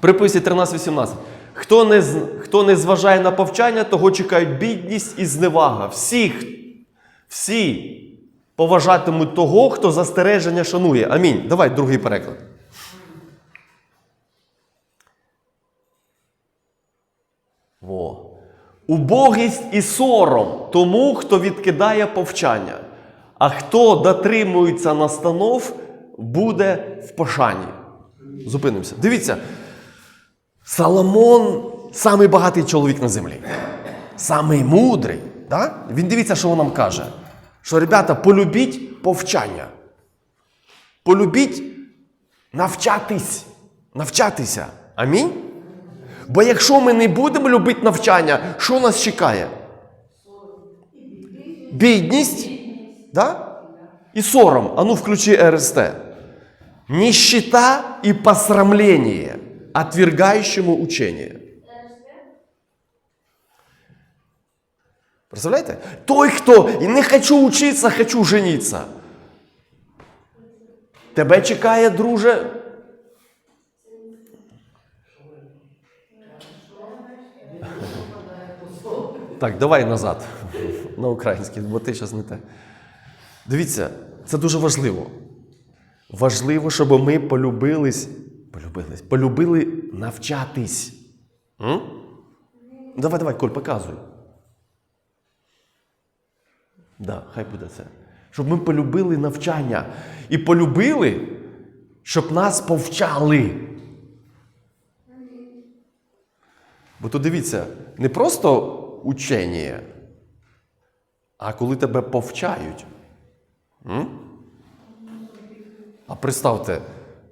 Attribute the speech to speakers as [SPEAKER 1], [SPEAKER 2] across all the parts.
[SPEAKER 1] Приписі 13.18. Хто не, хто не зважає на повчання, того чекають бідність і зневага. Всі, всі поважатимуть того, хто застереження шанує. Амінь. Давай другий переклад. Во. Убогість і сором тому, хто відкидає повчання. А хто дотримується настанов, буде в пошані. Зупинимося. Дивіться. Соломон самий багатий чоловік на землі. Самий мудрий. Да? Він дивіться, що він нам каже. Що, ребята, полюбіть повчання. Полюбіть навчатись. Навчатися. Амінь. Бо якщо ми не будемо любити навчання, що нас чекає? Бідність да? і сором. А ну включи РСТ. Нищета и посрамление, отвергающему учение. Представляєте? Той, хто не хочу учитися, хочу жениться. Тебе чекає, друже. Так, давай назад на український, бо ти зараз не те. Дивіться, це дуже важливо. Важливо, щоб ми полюбились, полюбились, полюбили навчатись. М? Давай, давай, Коль, показуй. Да, хай буде це. Щоб ми полюбили навчання. І полюбили, щоб нас повчали. Бо то дивіться, не просто учення, а коли тебе повчають. М? А представте,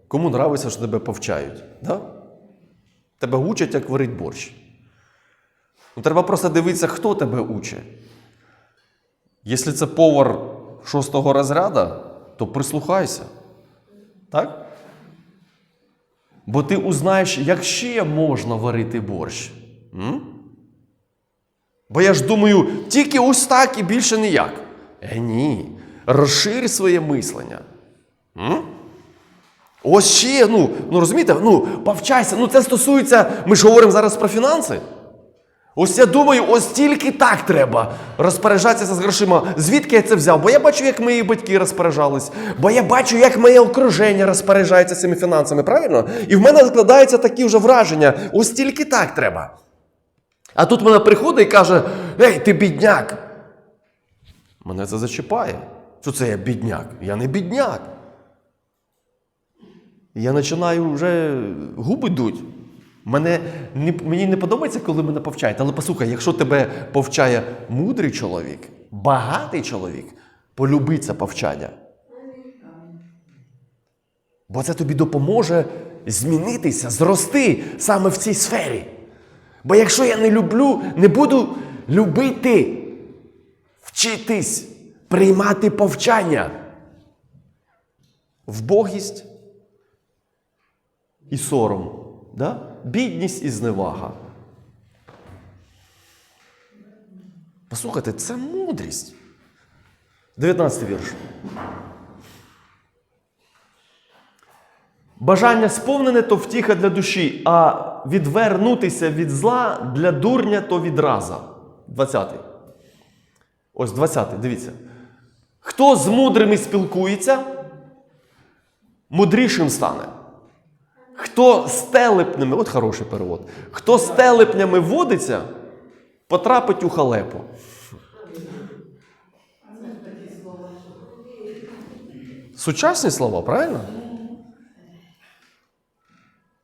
[SPEAKER 1] кому нравиться, що тебе повчають? Да? Тебе учать, як варить борщ. Ну, треба просто дивитися, хто тебе учить. Якщо це повар шостого розряду, то прислухайся. Так? Бо ти узнаєш, як ще можна варити борщ. М? Бо я ж думаю, тільки ось так і більше ніяк. Е, ні. Розширь своє мислення. М? Ось ще, ну, ну розумієте, ну, повчайся. Ну, це стосується, ми ж говоримо зараз про фінанси. Ось я думаю, ось тільки так треба розпоряджатися з грошима. Звідки я це взяв? Бо я бачу, як мої батьки розпоряджались, бо я бачу, як моє окруження розпоряджається цими фінансами, правильно? І в мене складаються такі вже враження. Ось тільки так треба. А тут мене приходить і каже: Ей, ти бідняк. Мене це зачіпає. Що це я бідняк? Я не бідняк. Я починаю вже губи дуть. Мене, не, мені не подобається, коли мене повчають. Але послухай, якщо тебе повчає мудрий чоловік, багатий чоловік, полюби це повчання. Бо це тобі допоможе змінитися, зрости саме в цій сфері. Бо якщо я не люблю, не буду любити, вчитись, приймати повчання, вбогість і сором, да? бідність і зневага. Послухайте, це мудрість. 19 вірш. Бажання сповнене то втіха для душі, а відвернутися від зла для дурня то відраза. 20. Ось 20, дивіться. Хто з мудрими спілкується, мудрішим стане. Хто з телепнями, от хороший перевод, хто з телепнями водиться, потрапить у халепу. Сучасні слова, правильно?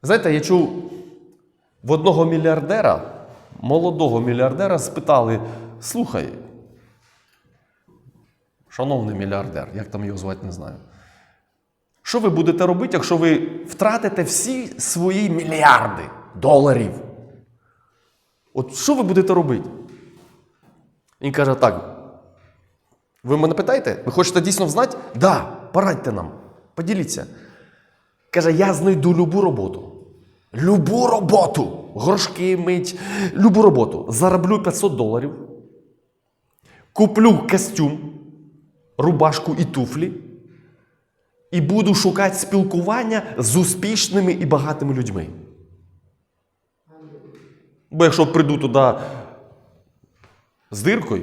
[SPEAKER 1] Знаєте, я чув в одного мільярдера, молодого мільярдера, спитали: слухай, шановний мільярдер, як там його звати, не знаю. Що ви будете робити, якщо ви втратите всі свої мільярди доларів? От що ви будете робити? Він каже: так. Ви мене питаєте? Ви хочете дійсно знати? Да, порадьте нам. Поділіться. Каже, я знайду любу роботу. Любу роботу. Горшки мить, любу роботу. Зароблю 500 доларів. Куплю костюм, рубашку і туфлі. І буду шукати спілкування з успішними і багатими людьми. Бо якщо прийду туди з диркою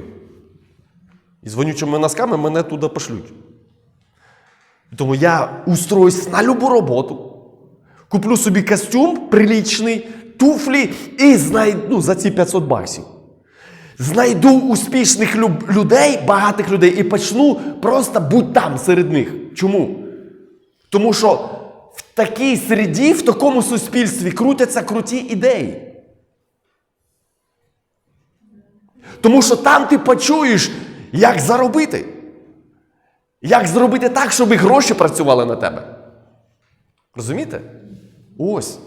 [SPEAKER 1] і з вонючими носками, мене туди пошлють. Тому я устроюсь на любу роботу, куплю собі костюм прилічний, туфлі і знайду за ці 500 баксів. Знайду успішних людей, багатих людей, і почну просто бути там серед них. Чому? Тому що в такій середі, в такому суспільстві крутяться круті ідеї. Тому що там ти почуєш, як заробити. Як зробити так, щоб гроші працювали на тебе. Розумієте? Ось.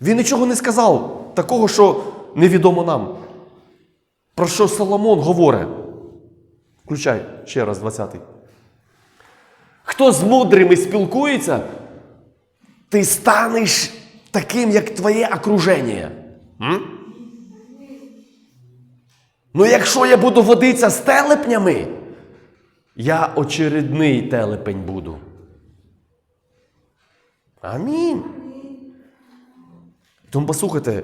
[SPEAKER 1] Він нічого не сказав такого, що невідомо нам. Про що Соломон говорить? Включай ще раз 20-й. Хто з мудрими спілкується, ти станеш таким, як твоє окруження. Ну, якщо я буду водитися з телепнями, я очередний телепень буду. Амінь. Тому послухайте,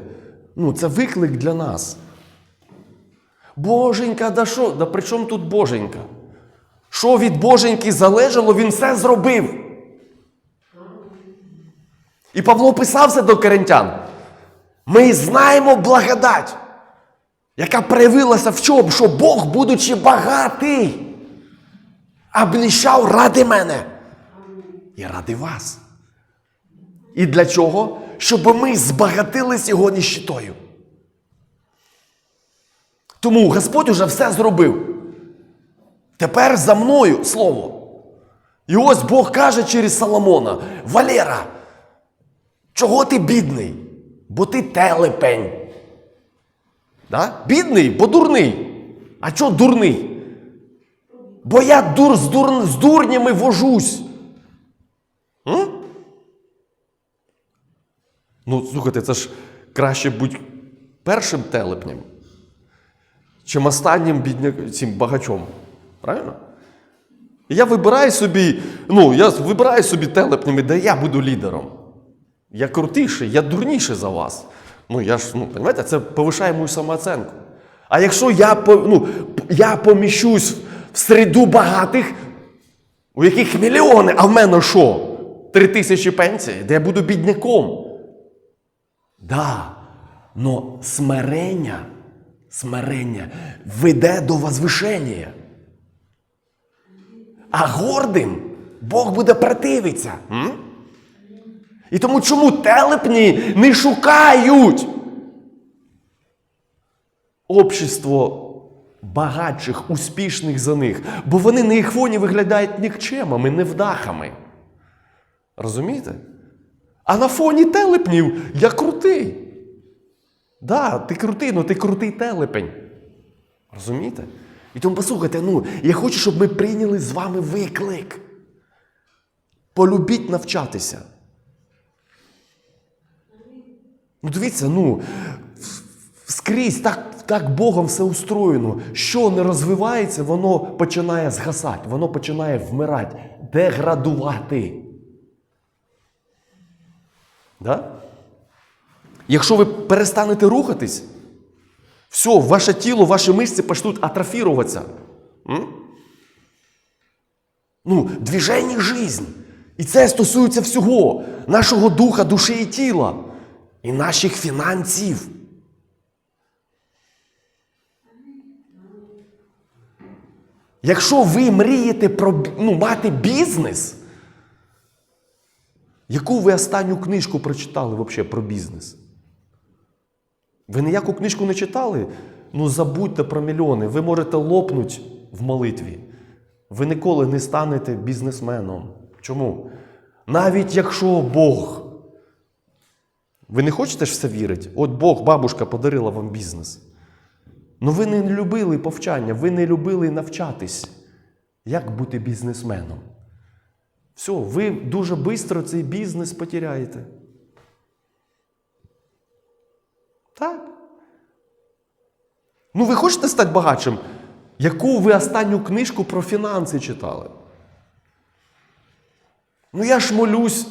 [SPEAKER 1] ну, це виклик для нас. Боженька, да що? Да при чому тут Боженька? Що від Боженьки залежало, він все зробив. І Павло писався до коринтян. Ми знаємо благодать, яка проявилася в чому? Що Бог, будучи багатий, обніщав ради мене і ради вас. І для чого? Щоб ми збагатились його ніщитою. Тому Господь уже все зробив. Тепер за мною слово. І ось Бог каже через Соломона: Валера, чого ти бідний? Бо ти телепень. Да? Бідний, бо дурний. А чого дурний? Бо я дур, з, дур, з дурнями вожусь. М? Ну, слухайте, це ж краще бути першим телепнем, чим останнім бідня... цим багачом. Правильно? Я вибираю собі, ну, я вибираю собі телепнями, де я буду лідером. Я крутіший, я дурніший за вас. Ну, я ж, ну, розумієте, це повишає мою самооценку. А якщо я, ну, я поміщусь в середу багатих, у яких мільйони, а в мене що? Три тисячі пенсій, де я буду бідняком. Да, но смирення, смирення веде до возвишення. А гордим Бог буде противитися. М? І тому чому телепні не шукають общество багатших, успішних за них, бо вони на їх фоні виглядають нікчемами, невдахами. Розумієте? А на фоні телепнів я крутий. Да, ти крутий, але ти крутий телепень. Розумієте? І тому послухайте, ну, я хочу, щоб ми прийняли з вами виклик. Полюбіть навчатися. Ну, дивіться, ну, скрізь так, так Богом все устроєно. Що не розвивається, воно починає згасати, воно починає вмирати, деградувати. Да? Якщо ви перестанете рухатись, все, ваше тіло, ваші мишці почнуть атрофіруватися. М? Ну, движення жизнь. І це стосується всього нашого духа, душі і тіла, і наших фінансів. Якщо ви мрієте про ну, мати бізнес, яку ви останню книжку прочитали взагалі про бізнес? Ви ніяку книжку не читали? Ну забудьте про мільйони. Ви можете лопнути в молитві. Ви ніколи не станете бізнесменом. Чому? Навіть якщо Бог. Ви не хочете ж в це вірити? От Бог, бабушка подарила вам бізнес. Ну ви не любили повчання, ви не любили навчатись, як бути бізнесменом. Все, ви дуже швидко цей бізнес потеряєте. Так. Ну, ви хочете стати багатшим? Яку ви останню книжку про фінанси читали? Ну, я ж молюсь.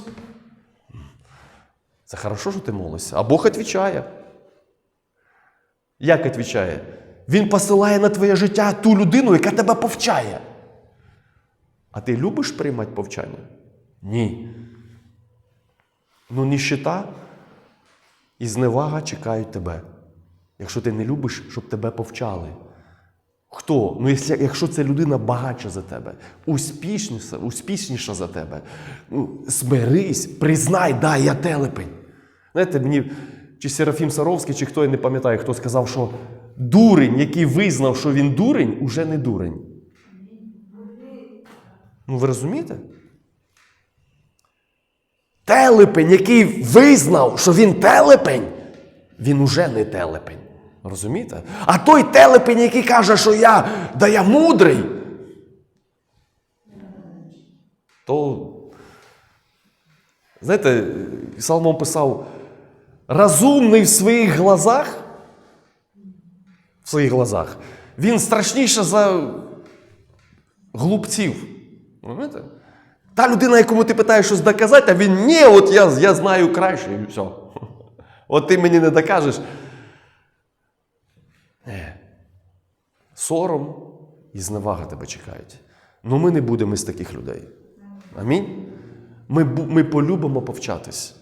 [SPEAKER 1] Це хорошо, що ти молишся, а Бог відповідає. Як відповідає? Він посилає на твоє життя ту людину, яка тебе повчає. А ти любиш приймати повчання? Ні. Ну, ніщита і зневага чекають тебе. Якщо ти не любиш, щоб тебе повчали. Хто? Ну, якщо, якщо ця людина багатша за тебе, успішніша, успішніша за тебе, ну, смирись, признай, да, я телепень. Знаєте, мені чи Серафім Саровський, чи хто я не пам'ятаю, хто сказав, що дурень, який визнав, що він дурень, уже не дурень. Ну, ви розумієте? Телепень, який визнав, що він телепень, він уже не телепень. Розумієте? А той телепень, який каже, що я, да я мудрий, то, знаєте, Соломон писав, розумний в своїх глазах, в своїх глазах, він страшніше за глупців. Розумієте? Та людина, якому ти питаєш щось доказати, а він ні, от я, я знаю краще і все. От ти мені не докажеш. Е. Сором і зневага тебе чекають. Ну ми не будемо з таких людей. Амінь. Ми, ми полюбимо повчатись.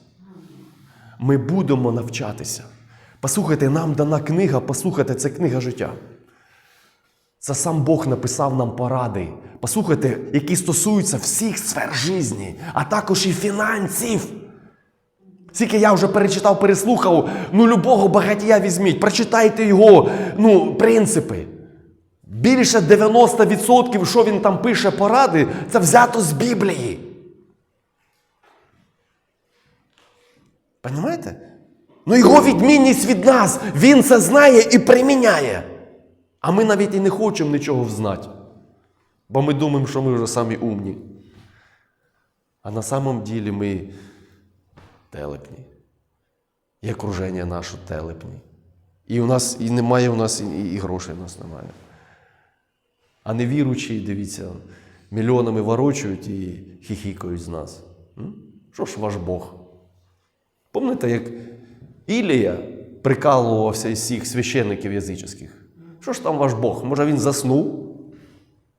[SPEAKER 1] Ми будемо навчатися. Послухайте, нам дана книга, послухайте, це книга життя. Це сам Бог написав нам поради. Послухайте, які стосуються всіх сфер житті, а також і фінансів. Скільки я вже перечитав, переслухав, ну любого багатія візьміть, прочитайте його ну, принципи. Більше 90%, що він там пише поради, це взято з Біблії. Понімаєте? Ну його відмінність від нас. Він це знає і приміняє. А ми навіть і не хочемо нічого взнати. Бо ми думаємо, що ми вже самі умні. А на самом ділі ми телепні. І окруження наше телепні. І у нас і немає у нас, і, і грошей у нас немає. А невіруючі, дивіться, мільйонами ворочують і хіхікають з нас. Що ж ваш Бог? Пам'ятаєте, як Ілія прикалувався із всіх священників язичних? Що ж там ваш Бог? Може він заснув?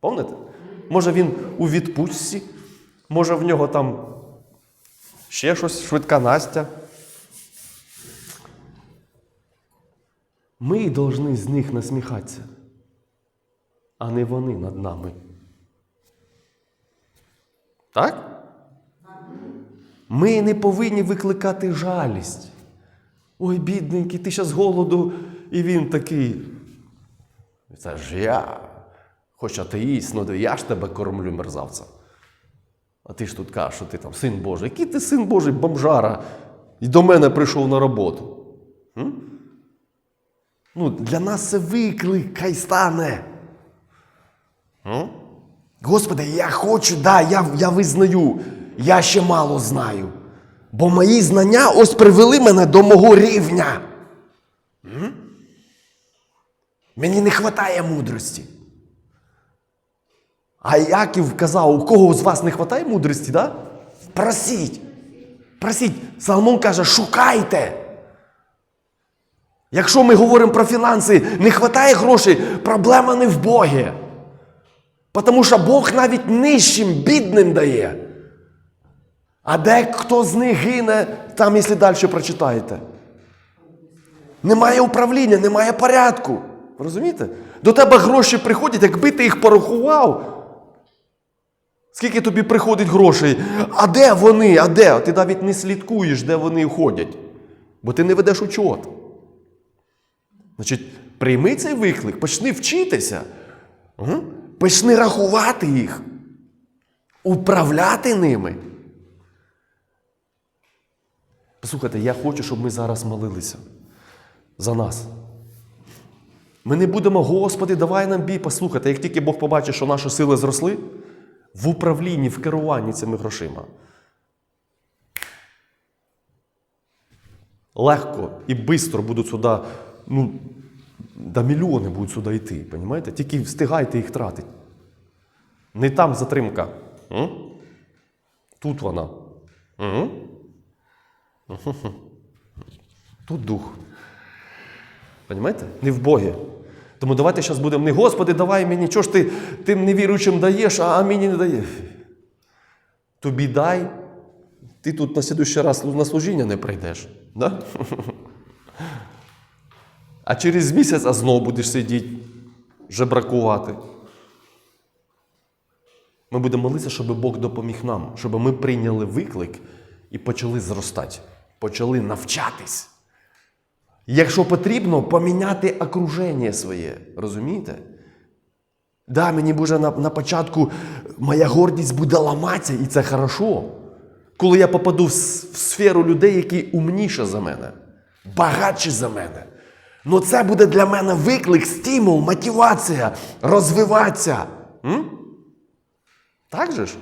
[SPEAKER 1] Пам'ятаєте? Може він у відпустці? Може в нього там ще щось, швидка Настя? Ми повинні з них насміхатися, а не вони над нами. Так? Ми не повинні викликати жалість. Ой, бідненький, ти зараз з голоду, і він такий. Це ж я. Хоч атеїст, ну я ж тебе кормлю мерзавця. А ти ж тут кажеш, що ти там син Божий. Який ти син Божий, бомжара, і до мене прийшов на роботу. М? Ну, для нас це виклик, хай стане. М? Господи, я хочу, да, я, я визнаю, я ще мало знаю. Бо мої знання ось привели мене до мого рівня. М? Мені не вистачає мудрості. А Яків казав, у кого з вас не вистачає мудрості, да? Просіть. Просіть. Соломон каже, шукайте. Якщо ми говоримо про фінанси, не вистачає грошей, проблема не в Богі. Тому що Бог навіть нижчим, бідним дає. А де хто з них гине, там, якщо далі прочитаєте. Немає управління, немає порядку. Розумієте? До тебе гроші приходять, якби ти їх порахував. Скільки тобі приходить грошей? А де вони? А де? Ти навіть не слідкуєш, де вони ходять. Бо ти не ведеш учот. Значить, прийми цей виклик, почни вчитися. Почни рахувати їх, управляти ними. Послухайте, я хочу, щоб ми зараз молилися за нас. Ми не будемо, Господи, давай нам бій. Послухайте, як тільки Бог побачить, що наші сили зросли, в управлінні, в керуванні цими грошима. Легко і швидко будуть сюди, ну, да мільйони будуть сюди йти, розумієте? Тільки встигайте їх тратити. Не там затримка. М? Тут вона. М? Тут дух. Понимаєте? Не в Богі. Тому давайте зараз будемо не Господи, давай мені, чого ж ти тим невіруючим даєш, а мені не даєш. Тобі дай, ти тут на слідуючий раз на служіння не прийдеш. Да? А через місяць а знову будеш сидіти, жебракувати. Ми будемо молитися, щоб Бог допоміг нам, щоб ми прийняли виклик і почали зростати, почали навчатись. Якщо потрібно, поміняти окруження своє. Розумієте? Да, мені буде на, на початку моя гордість буде ламатися, і це хорошо. Коли я попаду в, в сферу людей, які умніші за мене, багатші за мене. Ну це буде для мене виклик, стимул, мотивація, розвиватися. М? Так же ж?